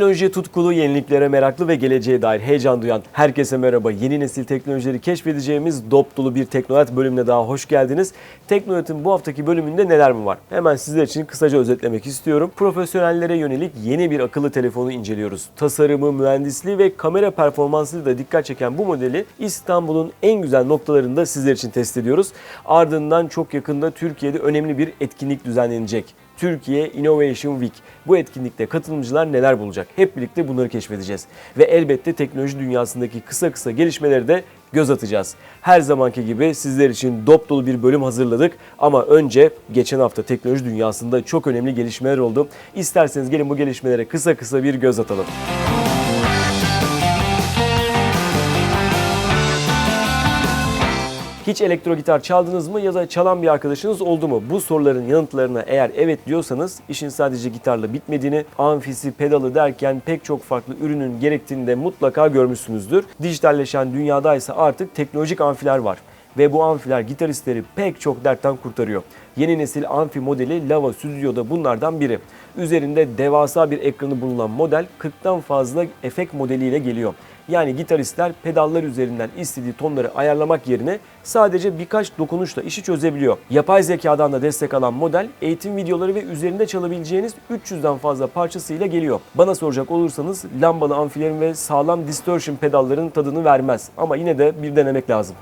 Teknolojiye tutkulu, yeniliklere meraklı ve geleceğe dair heyecan duyan herkese merhaba. Yeni nesil teknolojileri keşfedeceğimiz dop dolu bir Teknolat bölümüne daha hoş geldiniz. Teknolat'ın bu haftaki bölümünde neler mi var? Hemen sizler için kısaca özetlemek istiyorum. Profesyonellere yönelik yeni bir akıllı telefonu inceliyoruz. Tasarımı, mühendisliği ve kamera performansıyla da dikkat çeken bu modeli İstanbul'un en güzel noktalarında sizler için test ediyoruz. Ardından çok yakında Türkiye'de önemli bir etkinlik düzenlenecek. Türkiye Innovation Week. Bu etkinlikte katılımcılar neler bulacak? Hep birlikte bunları keşfedeceğiz. Ve elbette teknoloji dünyasındaki kısa kısa gelişmeleri de göz atacağız. Her zamanki gibi sizler için dop dolu bir bölüm hazırladık. Ama önce geçen hafta teknoloji dünyasında çok önemli gelişmeler oldu. İsterseniz gelin bu gelişmelere kısa kısa bir göz atalım. Hiç elektro gitar çaldınız mı ya da çalan bir arkadaşınız oldu mu? Bu soruların yanıtlarına eğer evet diyorsanız işin sadece gitarla bitmediğini, amfisi, pedalı derken pek çok farklı ürünün gerektiğini de mutlaka görmüşsünüzdür. Dijitalleşen dünyada ise artık teknolojik amfiler var ve bu amfiler gitaristleri pek çok dertten kurtarıyor. Yeni nesil amfi modeli Lava Studio'da bunlardan biri. Üzerinde devasa bir ekranı bulunan model 40'tan fazla efekt modeliyle geliyor. Yani gitaristler pedallar üzerinden istediği tonları ayarlamak yerine sadece birkaç dokunuşla işi çözebiliyor. Yapay zekadan da destek alan model eğitim videoları ve üzerinde çalabileceğiniz 300'den fazla parçasıyla geliyor. Bana soracak olursanız lambalı amfilerin ve sağlam distortion pedalların tadını vermez ama yine de bir denemek lazım.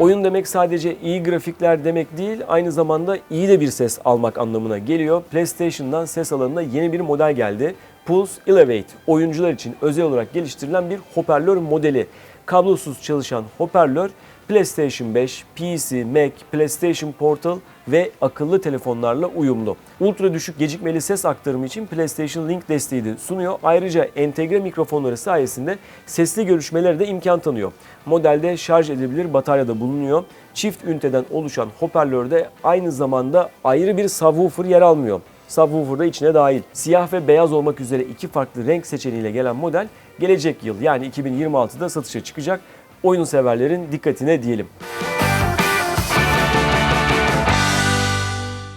Oyun demek sadece iyi grafikler demek değil, aynı zamanda iyi de bir ses almak anlamına geliyor. PlayStation'dan ses alanına yeni bir model geldi. Pulse Elevate, oyuncular için özel olarak geliştirilen bir hoparlör modeli. Kablosuz çalışan hoparlör PlayStation 5, PC, Mac, PlayStation Portal ve akıllı telefonlarla uyumlu. Ultra düşük gecikmeli ses aktarımı için PlayStation Link desteği de sunuyor. Ayrıca entegre mikrofonları sayesinde sesli görüşmelere de imkan tanıyor. Modelde şarj edilebilir batarya da bulunuyor. Çift üniteden oluşan hoparlörde aynı zamanda ayrı bir subwoofer yer almıyor. Subwoofer da içine dahil. Siyah ve beyaz olmak üzere iki farklı renk seçeneğiyle gelen model gelecek yıl yani 2026'da satışa çıkacak. Oyun severlerin dikkatine diyelim.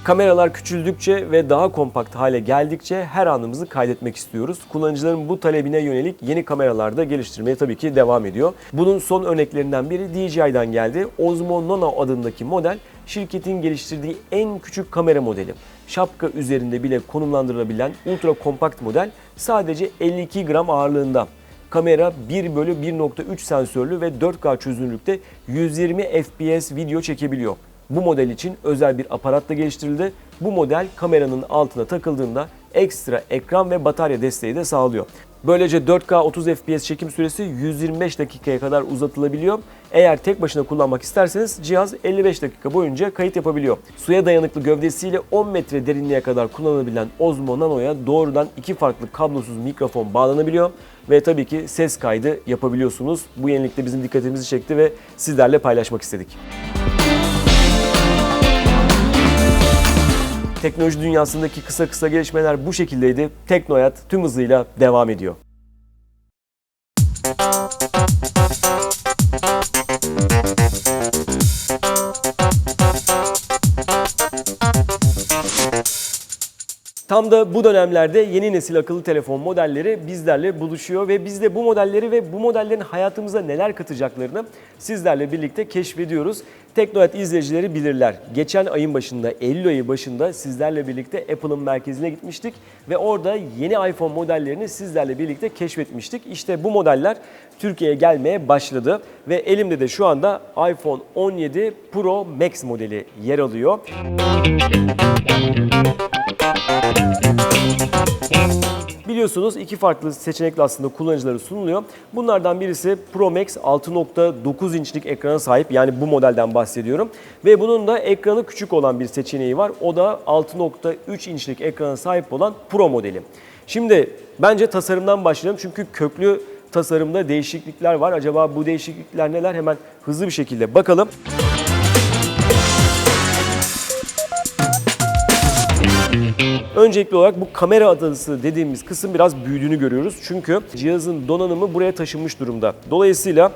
Kameralar küçüldükçe ve daha kompakt hale geldikçe her anımızı kaydetmek istiyoruz. Kullanıcıların bu talebine yönelik yeni kameralar da geliştirmeye tabii ki devam ediyor. Bunun son örneklerinden biri DJI'den geldi. Osmo Nano adındaki model şirketin geliştirdiği en küçük kamera modeli. Şapka üzerinde bile konumlandırılabilen ultra kompakt model sadece 52 gram ağırlığında. Kamera 1 bölü 1.3 sensörlü ve 4K çözünürlükte 120 FPS video çekebiliyor. Bu model için özel bir aparat da geliştirildi. Bu model kameranın altına takıldığında ekstra ekran ve batarya desteği de sağlıyor. Böylece 4K 30 FPS çekim süresi 125 dakikaya kadar uzatılabiliyor. Eğer tek başına kullanmak isterseniz cihaz 55 dakika boyunca kayıt yapabiliyor. Suya dayanıklı gövdesiyle 10 metre derinliğe kadar kullanılabilen Osmo Nano'ya doğrudan iki farklı kablosuz mikrofon bağlanabiliyor ve tabii ki ses kaydı yapabiliyorsunuz. Bu yenilik de bizim dikkatimizi çekti ve sizlerle paylaşmak istedik. Teknoloji dünyasındaki kısa kısa gelişmeler bu şekildeydi. Teknoyat tüm hızıyla devam ediyor. Tam da bu dönemlerde yeni nesil akıllı telefon modelleri bizlerle buluşuyor ve biz de bu modelleri ve bu modellerin hayatımıza neler katacaklarını sizlerle birlikte keşfediyoruz. Teknoyat izleyicileri bilirler. Geçen ayın başında, Eylül ayı başında sizlerle birlikte Apple'ın merkezine gitmiştik ve orada yeni iPhone modellerini sizlerle birlikte keşfetmiştik. İşte bu modeller Türkiye'ye gelmeye başladı ve elimde de şu anda iPhone 17 Pro Max modeli yer alıyor. Biliyorsunuz iki farklı seçenekle aslında kullanıcılara sunuluyor. Bunlardan birisi Pro Max 6.9 inçlik ekrana sahip yani bu modelden bahsediyorum. Ve bunun da ekranı küçük olan bir seçeneği var. O da 6.3 inçlik ekrana sahip olan Pro modeli. Şimdi bence tasarımdan başlayalım çünkü köklü tasarımda değişiklikler var. Acaba bu değişiklikler neler? Hemen hızlı bir şekilde bakalım. Öncelikli olarak bu kamera adası dediğimiz kısım biraz büyüdüğünü görüyoruz. Çünkü cihazın donanımı buraya taşınmış durumda. Dolayısıyla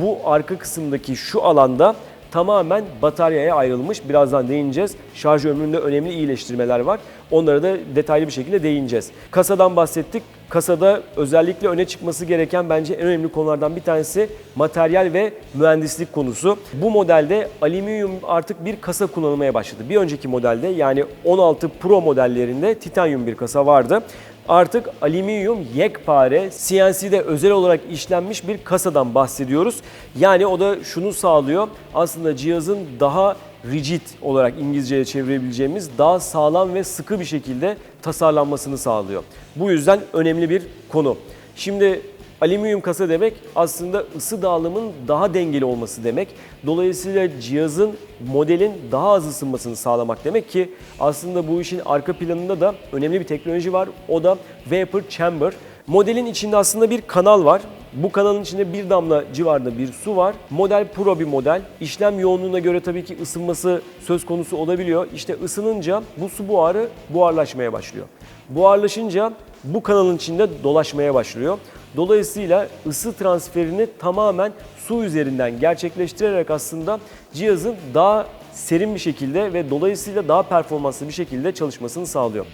bu arka kısımdaki şu alanda tamamen bataryaya ayrılmış. Birazdan değineceğiz. Şarj ömründe önemli iyileştirmeler var. Onlara da detaylı bir şekilde değineceğiz. Kasadan bahsettik. Kasada özellikle öne çıkması gereken bence en önemli konulardan bir tanesi materyal ve mühendislik konusu. Bu modelde alüminyum artık bir kasa kullanılmaya başladı. Bir önceki modelde yani 16 Pro modellerinde titanyum bir kasa vardı. Artık alüminyum yekpare CNC'de özel olarak işlenmiş bir kasadan bahsediyoruz. Yani o da şunu sağlıyor. Aslında cihazın daha rigid olarak İngilizceye çevirebileceğimiz daha sağlam ve sıkı bir şekilde tasarlanmasını sağlıyor. Bu yüzden önemli bir konu. Şimdi alüminyum kasa demek aslında ısı dağılımının daha dengeli olması demek. Dolayısıyla cihazın modelin daha az ısınmasını sağlamak demek ki aslında bu işin arka planında da önemli bir teknoloji var. O da vapor chamber. Modelin içinde aslında bir kanal var. Bu kanalın içinde bir damla civarında bir su var. Model Pro bir model. İşlem yoğunluğuna göre tabii ki ısınması söz konusu olabiliyor. İşte ısınınca bu su buharı buharlaşmaya başlıyor. Buharlaşınca bu kanalın içinde dolaşmaya başlıyor. Dolayısıyla ısı transferini tamamen su üzerinden gerçekleştirerek aslında cihazın daha serin bir şekilde ve dolayısıyla daha performanslı bir şekilde çalışmasını sağlıyor.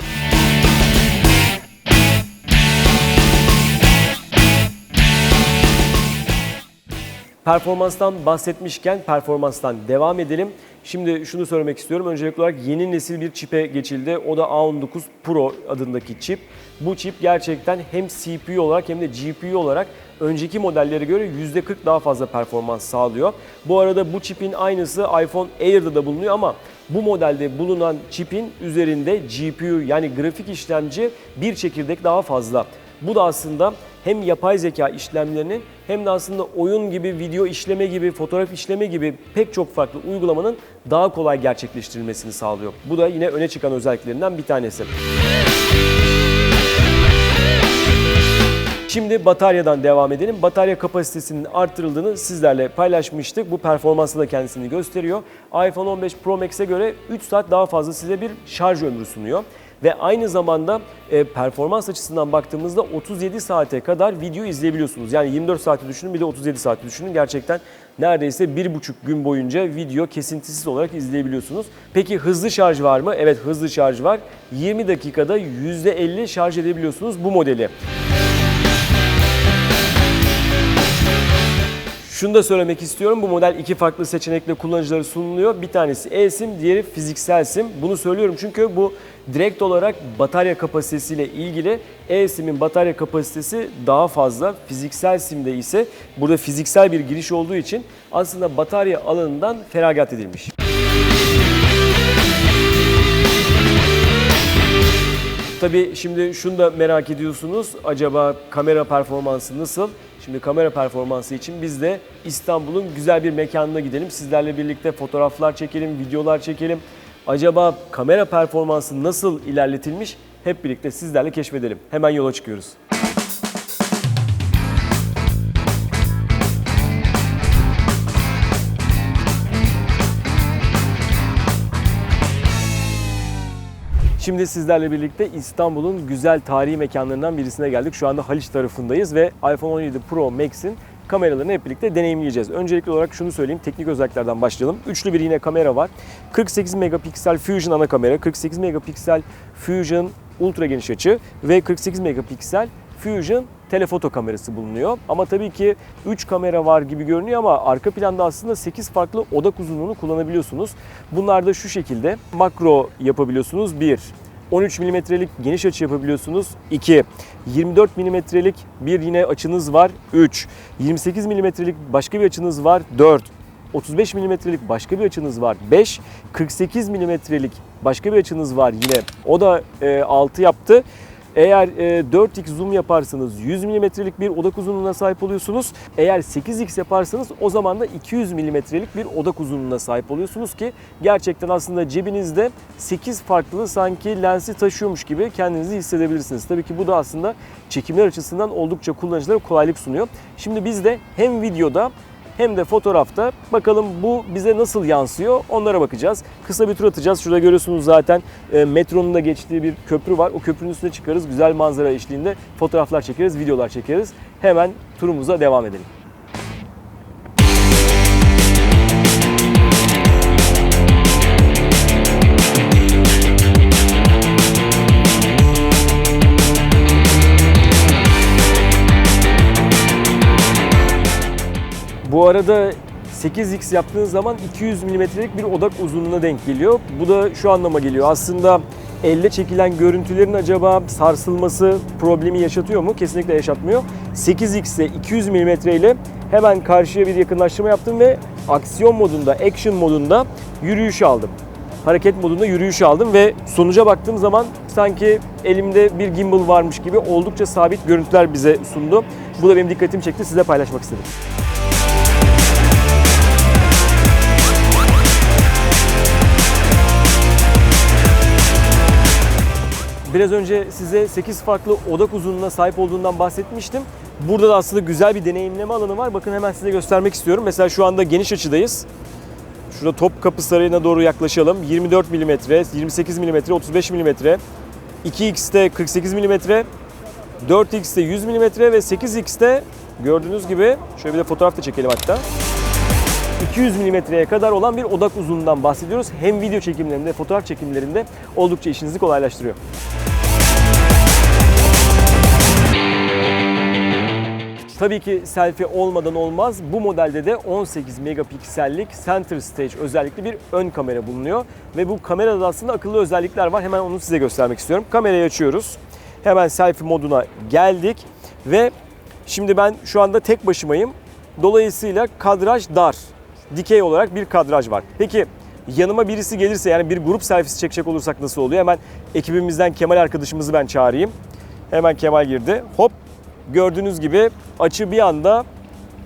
Performanstan bahsetmişken performanstan devam edelim. Şimdi şunu söylemek istiyorum. Öncelikli olarak yeni nesil bir çipe geçildi. O da A19 Pro adındaki çip. Bu çip gerçekten hem CPU olarak hem de GPU olarak önceki modellere göre %40 daha fazla performans sağlıyor. Bu arada bu çipin aynısı iPhone Air'da da bulunuyor ama bu modelde bulunan çipin üzerinde GPU yani grafik işlemci bir çekirdek daha fazla. Bu da aslında hem yapay zeka işlemlerinin hem de aslında oyun gibi, video işleme gibi, fotoğraf işleme gibi pek çok farklı uygulamanın daha kolay gerçekleştirilmesini sağlıyor. Bu da yine öne çıkan özelliklerinden bir tanesi. Şimdi bataryadan devam edelim. Batarya kapasitesinin arttırıldığını sizlerle paylaşmıştık. Bu performansı da kendisini gösteriyor. iPhone 15 Pro Max'e göre 3 saat daha fazla size bir şarj ömrü sunuyor. Ve aynı zamanda e, performans açısından baktığımızda 37 saate kadar video izleyebiliyorsunuz. Yani 24 saati düşünün bir de 37 saati düşünün. Gerçekten neredeyse bir buçuk gün boyunca video kesintisiz olarak izleyebiliyorsunuz. Peki hızlı şarj var mı? Evet hızlı şarj var. 20 dakikada %50 şarj edebiliyorsunuz bu modeli. Şunu da söylemek istiyorum. Bu model iki farklı seçenekle kullanıcılara sunuluyor. Bir tanesi e-sim, diğeri fiziksel sim. Bunu söylüyorum çünkü bu direkt olarak batarya kapasitesiyle ilgili. E-sim'in batarya kapasitesi daha fazla. Fiziksel simde ise burada fiziksel bir giriş olduğu için aslında batarya alanından feragat edilmiş. Tabii şimdi şunu da merak ediyorsunuz. Acaba kamera performansı nasıl? Şimdi kamera performansı için biz de İstanbul'un güzel bir mekanına gidelim. Sizlerle birlikte fotoğraflar çekelim, videolar çekelim. Acaba kamera performansı nasıl ilerletilmiş? Hep birlikte sizlerle keşfedelim. Hemen yola çıkıyoruz. Şimdi sizlerle birlikte İstanbul'un güzel tarihi mekanlarından birisine geldik. Şu anda Haliç tarafındayız ve iPhone 17 Pro Max'in kameralarını hep birlikte deneyimleyeceğiz. Öncelikli olarak şunu söyleyeyim, teknik özelliklerden başlayalım. Üçlü bir yine kamera var. 48 megapiksel Fusion ana kamera, 48 megapiksel Fusion ultra geniş açı ve 48 megapiksel Fusion telefoto kamerası bulunuyor. Ama tabii ki 3 kamera var gibi görünüyor ama arka planda aslında 8 farklı odak uzunluğunu kullanabiliyorsunuz. Bunlar da şu şekilde. Makro yapabiliyorsunuz. 1, 13 milimetrelik geniş açı yapabiliyorsunuz. 2, 24 milimetrelik bir yine açınız var. 3, 28 milimetrelik başka bir açınız var. 4, 35 milimetrelik başka bir açınız var. 5, 48 milimetrelik başka bir açınız var. Yine o da e, 6 yaptı. Eğer e, 4x zoom yaparsanız 100 mm'lik bir odak uzunluğuna sahip oluyorsunuz. Eğer 8x yaparsanız o zaman da 200 mm'lik bir odak uzunluğuna sahip oluyorsunuz ki gerçekten aslında cebinizde 8 farklı sanki lensi taşıyormuş gibi kendinizi hissedebilirsiniz. Tabii ki bu da aslında çekimler açısından oldukça kullanıcılara kolaylık sunuyor. Şimdi biz de hem videoda hem de fotoğrafta bakalım bu bize nasıl yansıyor onlara bakacağız. Kısa bir tur atacağız. Şurada görüyorsunuz zaten e, metronun da geçtiği bir köprü var. O köprünün üstüne çıkarız. Güzel manzara eşliğinde fotoğraflar çekeriz, videolar çekeriz. Hemen turumuza devam edelim. Bu arada 8x yaptığınız zaman 200 milimetrelik bir odak uzunluğuna denk geliyor. Bu da şu anlama geliyor. Aslında elle çekilen görüntülerin acaba sarsılması problemi yaşatıyor mu? Kesinlikle yaşatmıyor. 8x ile 200 milimetre ile hemen karşıya bir yakınlaştırma yaptım ve aksiyon modunda, action modunda yürüyüş aldım. Hareket modunda yürüyüş aldım ve sonuca baktığım zaman sanki elimde bir gimbal varmış gibi oldukça sabit görüntüler bize sundu. Bu da benim dikkatimi çekti. Size paylaşmak istedim. Biraz önce size 8 farklı odak uzunluğuna sahip olduğundan bahsetmiştim. Burada da aslında güzel bir deneyimleme alanı var. Bakın hemen size göstermek istiyorum. Mesela şu anda geniş açıdayız. Şurada Topkapı Sarayı'na doğru yaklaşalım. 24 mm, 28 mm, 35 mm, 2x'te 48 mm, 4x'te 100 mm ve 8x'te gördüğünüz gibi şöyle bir de fotoğraf da çekelim hatta. 200 milimetreye kadar olan bir odak uzunluğundan bahsediyoruz. Hem video çekimlerinde, fotoğraf çekimlerinde oldukça işinizi kolaylaştırıyor. Tabii ki selfie olmadan olmaz. Bu modelde de 18 megapiksellik center stage özellikli bir ön kamera bulunuyor. Ve bu kamerada aslında akıllı özellikler var. Hemen onu size göstermek istiyorum. Kamerayı açıyoruz. Hemen selfie moduna geldik. Ve şimdi ben şu anda tek başımayım. Dolayısıyla kadraj dar. Dikey olarak bir kadraj var. Peki yanıma birisi gelirse yani bir grup selfiesi çekecek olursak nasıl oluyor? Hemen ekibimizden Kemal arkadaşımızı ben çağırayım. Hemen Kemal girdi. Hop gördüğünüz gibi açı bir anda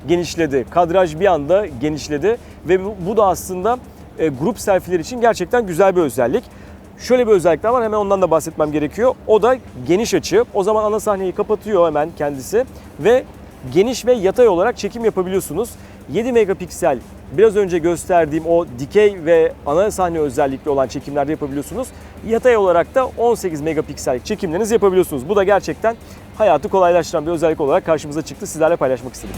genişledi. Kadraj bir anda genişledi ve bu, da aslında e, grup selfie'ler için gerçekten güzel bir özellik. Şöyle bir özellik var hemen ondan da bahsetmem gerekiyor. O da geniş açı. O zaman ana sahneyi kapatıyor hemen kendisi ve geniş ve yatay olarak çekim yapabiliyorsunuz. 7 megapiksel biraz önce gösterdiğim o dikey ve ana sahne özellikli olan çekimlerde yapabiliyorsunuz. Yatay olarak da 18 megapiksel çekimlerinizi yapabiliyorsunuz. Bu da gerçekten hayatı kolaylaştıran bir özellik olarak karşımıza çıktı. Sizlerle paylaşmak istedim.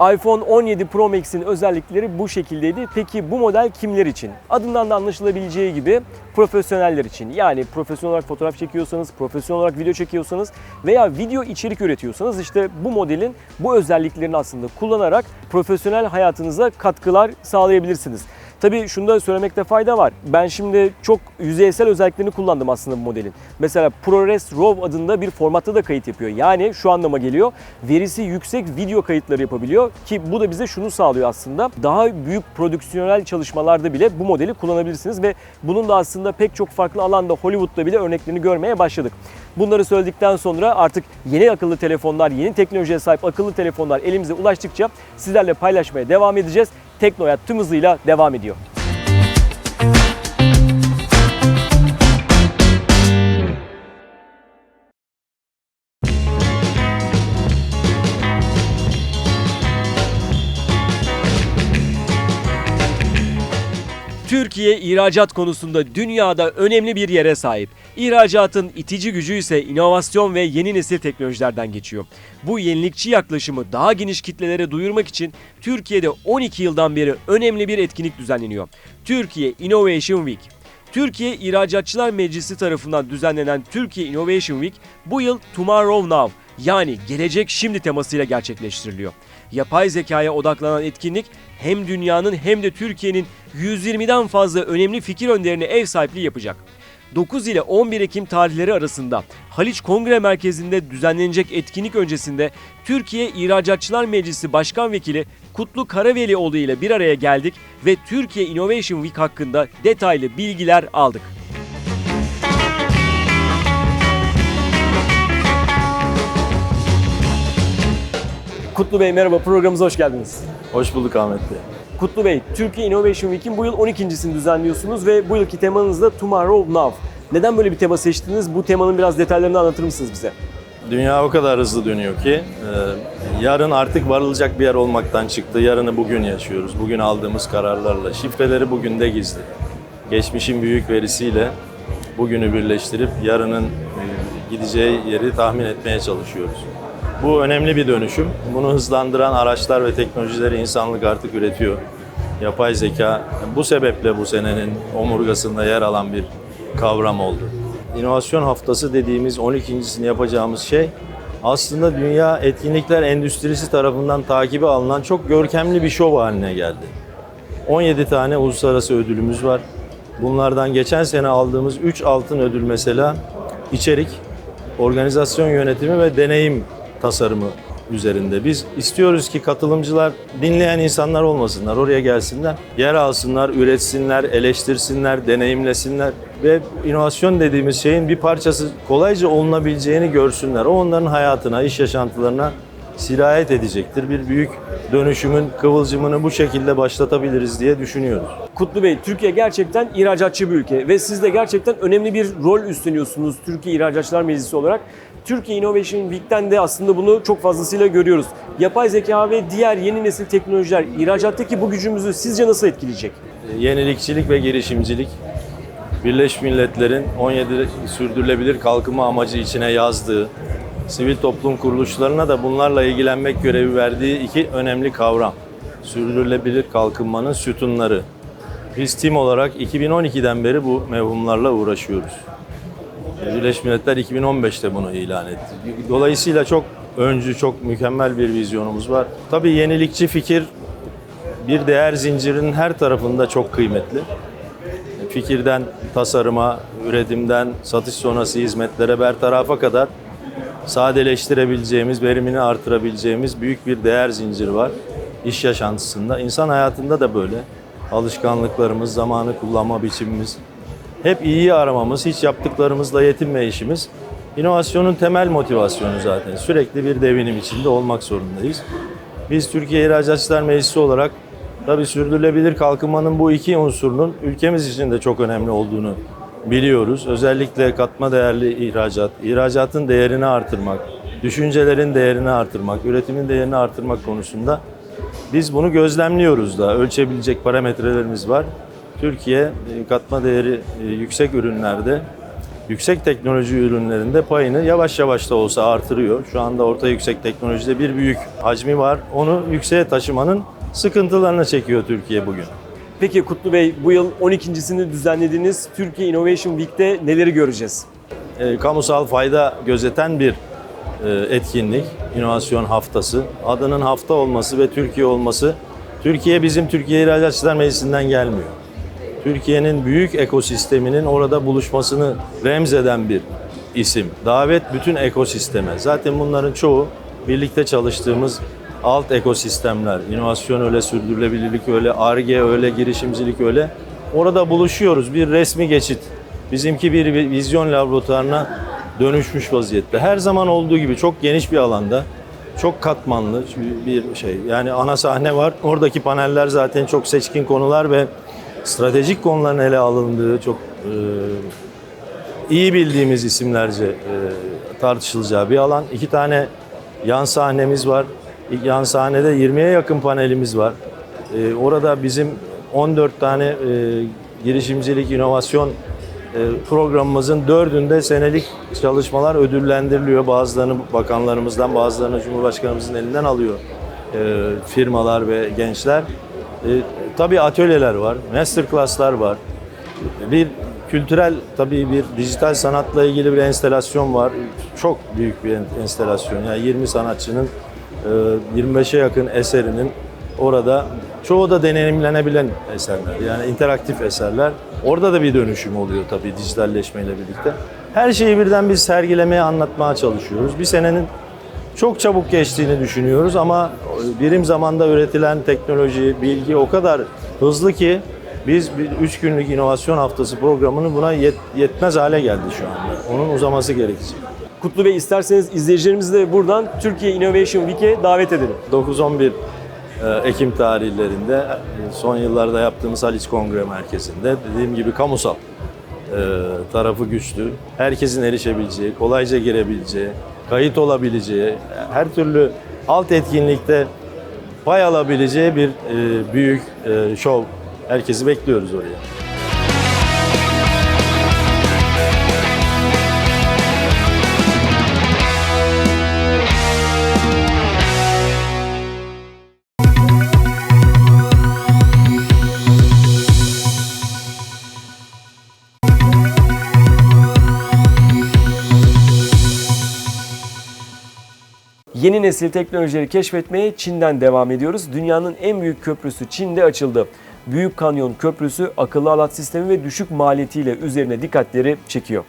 iPhone 17 Pro Max'in özellikleri bu şekildeydi. Peki bu model kimler için? Adından da anlaşılabileceği gibi profesyoneller için. Yani profesyonel olarak fotoğraf çekiyorsanız, profesyonel olarak video çekiyorsanız veya video içerik üretiyorsanız işte bu modelin bu özelliklerini aslında kullanarak profesyonel hayatınıza katkılar sağlayabilirsiniz. Tabii şunu da söylemekte fayda var. Ben şimdi çok yüzeysel özelliklerini kullandım aslında bu modelin. Mesela ProRes RAW adında bir formatta da kayıt yapıyor. Yani şu anlama geliyor. Verisi yüksek video kayıtları yapabiliyor ki bu da bize şunu sağlıyor aslında. Daha büyük prodüksiyonel çalışmalarda bile bu modeli kullanabilirsiniz ve bunun da aslında pek çok farklı alanda Hollywood'da bile örneklerini görmeye başladık. Bunları söyledikten sonra artık yeni akıllı telefonlar, yeni teknolojiye sahip akıllı telefonlar elimize ulaştıkça sizlerle paylaşmaya devam edeceğiz. Teknoyat tüm hızıyla devam ediyor. Türkiye ihracat konusunda dünyada önemli bir yere sahip. İhracatın itici gücü ise inovasyon ve yeni nesil teknolojilerden geçiyor. Bu yenilikçi yaklaşımı daha geniş kitlelere duyurmak için Türkiye'de 12 yıldan beri önemli bir etkinlik düzenleniyor. Türkiye Innovation Week. Türkiye İhracatçılar Meclisi tarafından düzenlenen Türkiye Innovation Week bu yıl Tomorrow Now yani gelecek şimdi temasıyla gerçekleştiriliyor. Yapay zekaya odaklanan etkinlik hem dünyanın hem de Türkiye'nin 120'den fazla önemli fikir önderine ev sahipliği yapacak. 9 ile 11 Ekim tarihleri arasında Haliç Kongre Merkezi'nde düzenlenecek etkinlik öncesinde Türkiye İhracatçılar Meclisi Başkan Vekili Kutlu Karavelioğlu ile bir araya geldik ve Türkiye Innovation Week hakkında detaylı bilgiler aldık. Kutlu Bey merhaba programımıza hoş geldiniz. Hoş bulduk Ahmet Bey. Kutlu Bey, Türkiye Innovation Week'in bu yıl 12.sini düzenliyorsunuz ve bu yılki temanız da Tomorrow Now. Neden böyle bir tema seçtiniz? Bu temanın biraz detaylarını anlatır mısınız bize? Dünya o kadar hızlı dönüyor ki e, yarın artık varılacak bir yer olmaktan çıktı. Yarını bugün yaşıyoruz. Bugün aldığımız kararlarla. Şifreleri bugün de gizli. Geçmişin büyük verisiyle bugünü birleştirip yarının e, gideceği yeri tahmin etmeye çalışıyoruz. Bu önemli bir dönüşüm. Bunu hızlandıran araçlar ve teknolojileri insanlık artık üretiyor. Yapay zeka bu sebeple bu senenin omurgasında yer alan bir kavram oldu. İnovasyon haftası dediğimiz 12.sini yapacağımız şey aslında dünya etkinlikler endüstrisi tarafından takibi alınan çok görkemli bir şov haline geldi. 17 tane uluslararası ödülümüz var. Bunlardan geçen sene aldığımız 3 altın ödül mesela içerik, organizasyon yönetimi ve deneyim tasarımı üzerinde. Biz istiyoruz ki katılımcılar dinleyen insanlar olmasınlar, oraya gelsinler, yer alsınlar, üretsinler, eleştirsinler, deneyimlesinler ve inovasyon dediğimiz şeyin bir parçası kolayca olunabileceğini görsünler. O onların hayatına, iş yaşantılarına sirayet edecektir. Bir büyük dönüşümün kıvılcımını bu şekilde başlatabiliriz diye düşünüyoruz. Kutlu Bey, Türkiye gerçekten ihracatçı bir ülke ve siz de gerçekten önemli bir rol üstleniyorsunuz Türkiye İhracatçılar Meclisi olarak. Türkiye Innovation Week'ten de aslında bunu çok fazlasıyla görüyoruz. Yapay zeka ve diğer yeni nesil teknolojiler ihracattaki bu gücümüzü sizce nasıl etkileyecek? Yenilikçilik ve girişimcilik Birleşmiş Milletler'in 17 sürdürülebilir kalkınma amacı içine yazdığı, sivil toplum kuruluşlarına da bunlarla ilgilenmek görevi verdiği iki önemli kavram. Sürdürülebilir kalkınmanın sütunları. Biz tim olarak 2012'den beri bu mevhumlarla uğraşıyoruz. Birleşmiş Milletler 2015'te bunu ilan etti. Dolayısıyla çok öncü, çok mükemmel bir vizyonumuz var. Tabii yenilikçi fikir bir değer zincirinin her tarafında çok kıymetli. Fikirden tasarıma, üretimden satış sonrası hizmetlere bertarafa kadar sadeleştirebileceğimiz, verimini artırabileceğimiz büyük bir değer zinciri var iş yaşantısında. İnsan hayatında da böyle. Alışkanlıklarımız, zamanı kullanma biçimimiz, hep iyiyi aramamız, hiç yaptıklarımızla yetinmeyişimiz inovasyonun temel motivasyonu zaten. Sürekli bir devinim içinde olmak zorundayız. Biz Türkiye İhracatçılar Meclisi olarak tabii sürdürülebilir kalkınmanın bu iki unsurunun ülkemiz için de çok önemli olduğunu biliyoruz. Özellikle katma değerli ihracat, ihracatın değerini artırmak, düşüncelerin değerini artırmak, üretimin değerini artırmak konusunda biz bunu gözlemliyoruz da ölçebilecek parametrelerimiz var. Türkiye e, katma değeri e, yüksek ürünlerde, yüksek teknoloji ürünlerinde payını yavaş yavaş da olsa artırıyor. Şu anda orta yüksek teknolojide bir büyük hacmi var. Onu yükseğe taşımanın sıkıntılarını çekiyor Türkiye bugün. Peki Kutlu Bey, bu yıl 12.sini düzenlediğiniz Türkiye Innovation Week'te neleri göreceğiz? E, kamusal fayda gözeten bir e, etkinlik, inovasyon haftası. Adının hafta olması ve Türkiye olması, Türkiye bizim Türkiye İhracatçılar Meclisi'nden gelmiyor. Türkiye'nin büyük ekosisteminin orada buluşmasını remzeden bir isim. Davet bütün ekosisteme. Zaten bunların çoğu birlikte çalıştığımız alt ekosistemler. İnovasyon öyle, sürdürülebilirlik öyle, ARGE öyle, girişimcilik öyle. Orada buluşuyoruz. Bir resmi geçit. Bizimki bir vizyon laboratuvarına dönüşmüş vaziyette. Her zaman olduğu gibi çok geniş bir alanda, çok katmanlı bir şey. Yani ana sahne var. Oradaki paneller zaten çok seçkin konular ve stratejik konuların ele alındığı çok e, iyi bildiğimiz isimlerce e, tartışılacağı bir alan. İki tane yan sahnemiz var. Yan sahnede 20'ye yakın panelimiz var. E, orada bizim 14 tane girişimcilik, inovasyon programımızın dördünde senelik çalışmalar ödüllendiriliyor. Bazılarını bakanlarımızdan, bazılarını Cumhurbaşkanımızın elinden alıyor firmalar ve gençler. E, tabii atölyeler var, masterclasslar var. Bir kültürel tabii bir dijital sanatla ilgili bir enstelasyon var. Çok büyük bir enstelasyon. Yani 20 sanatçının e, 25'e yakın eserinin orada çoğu da deneyimlenebilen eserler. Yani interaktif eserler. Orada da bir dönüşüm oluyor tabii dijitalleşmeyle birlikte. Her şeyi birden biz sergilemeye, anlatmaya çalışıyoruz. Bir senenin çok çabuk geçtiğini düşünüyoruz ama birim zamanda üretilen teknoloji, bilgi o kadar hızlı ki biz bir 3 günlük inovasyon haftası programını buna yet- yetmez hale geldi şu anda. Onun uzaması gerekecek. Kutlu Bey isterseniz izleyicilerimizi de buradan Türkiye Innovation Week'e davet edelim. 9-11 e, Ekim tarihlerinde e, son yıllarda yaptığımız Haliç Kongre Merkezi'nde dediğim gibi kamusal e, tarafı güçlü. Herkesin erişebileceği, kolayca girebileceği, kayıt olabileceği, her türlü alt etkinlikte pay alabileceği bir e, büyük e, şov. Herkesi bekliyoruz oraya. Yeni nesil teknolojileri keşfetmeye Çin'den devam ediyoruz. Dünyanın en büyük köprüsü Çin'de açıldı. Büyük Kanyon Köprüsü akıllı halat sistemi ve düşük maliyetiyle üzerine dikkatleri çekiyor.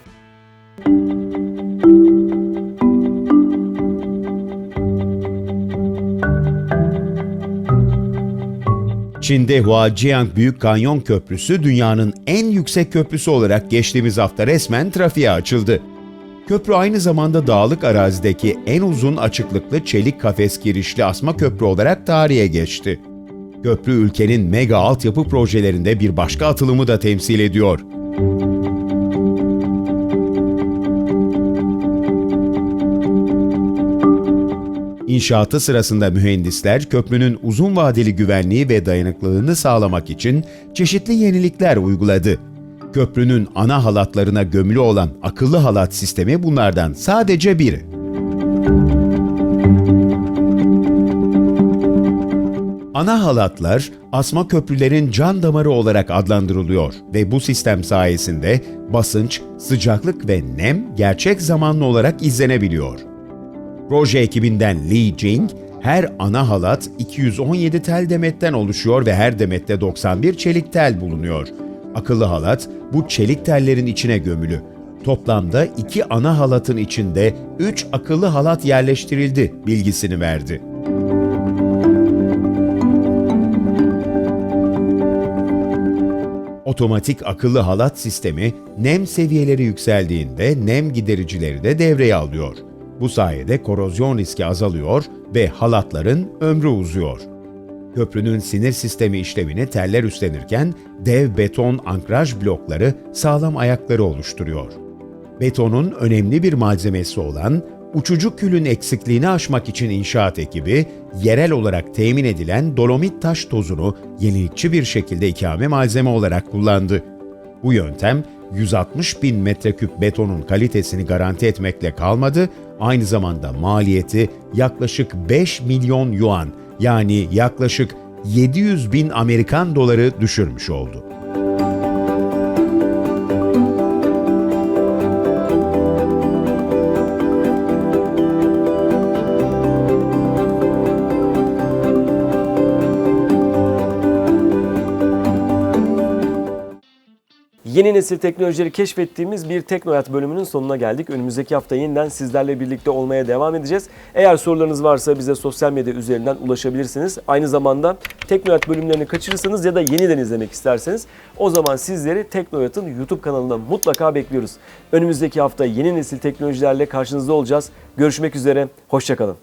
Çin'de Huajiang Büyük Kanyon Köprüsü dünyanın en yüksek köprüsü olarak geçtiğimiz hafta resmen trafiğe açıldı. Köprü aynı zamanda dağlık arazideki en uzun açıklıklı çelik kafes girişli asma köprü olarak tarihe geçti. Köprü ülkenin mega altyapı projelerinde bir başka atılımı da temsil ediyor. İnşaatı sırasında mühendisler köprünün uzun vadeli güvenliği ve dayanıklılığını sağlamak için çeşitli yenilikler uyguladı. Köprünün ana halatlarına gömülü olan akıllı halat sistemi bunlardan sadece biri. Ana halatlar asma köprülerin can damarı olarak adlandırılıyor ve bu sistem sayesinde basınç, sıcaklık ve nem gerçek zamanlı olarak izlenebiliyor. Proje ekibinden Li Jing, her ana halat 217 tel demetten oluşuyor ve her demette 91 çelik tel bulunuyor. Akıllı halat bu çelik tellerin içine gömülü. Toplamda iki ana halatın içinde 3 akıllı halat yerleştirildi bilgisini verdi. Otomatik akıllı halat sistemi nem seviyeleri yükseldiğinde nem gidericileri de devreye alıyor. Bu sayede korozyon riski azalıyor ve halatların ömrü uzuyor. Köprünün sinir sistemi işlevini teller üstlenirken dev beton ankraj blokları sağlam ayakları oluşturuyor. Betonun önemli bir malzemesi olan uçucu külün eksikliğini aşmak için inşaat ekibi, yerel olarak temin edilen dolomit taş tozunu yenilikçi bir şekilde ikame malzeme olarak kullandı. Bu yöntem 160 bin metreküp betonun kalitesini garanti etmekle kalmadı, aynı zamanda maliyeti yaklaşık 5 milyon yuan yani yaklaşık 700 bin Amerikan doları düşürmüş oldu. Yeni nesil teknolojileri keşfettiğimiz bir Teknoyat bölümünün sonuna geldik. Önümüzdeki hafta yeniden sizlerle birlikte olmaya devam edeceğiz. Eğer sorularınız varsa bize sosyal medya üzerinden ulaşabilirsiniz. Aynı zamanda Teknoyat bölümlerini kaçırırsanız ya da yeniden izlemek isterseniz o zaman sizleri Teknoyat'ın YouTube kanalına mutlaka bekliyoruz. Önümüzdeki hafta yeni nesil teknolojilerle karşınızda olacağız. Görüşmek üzere, hoşçakalın.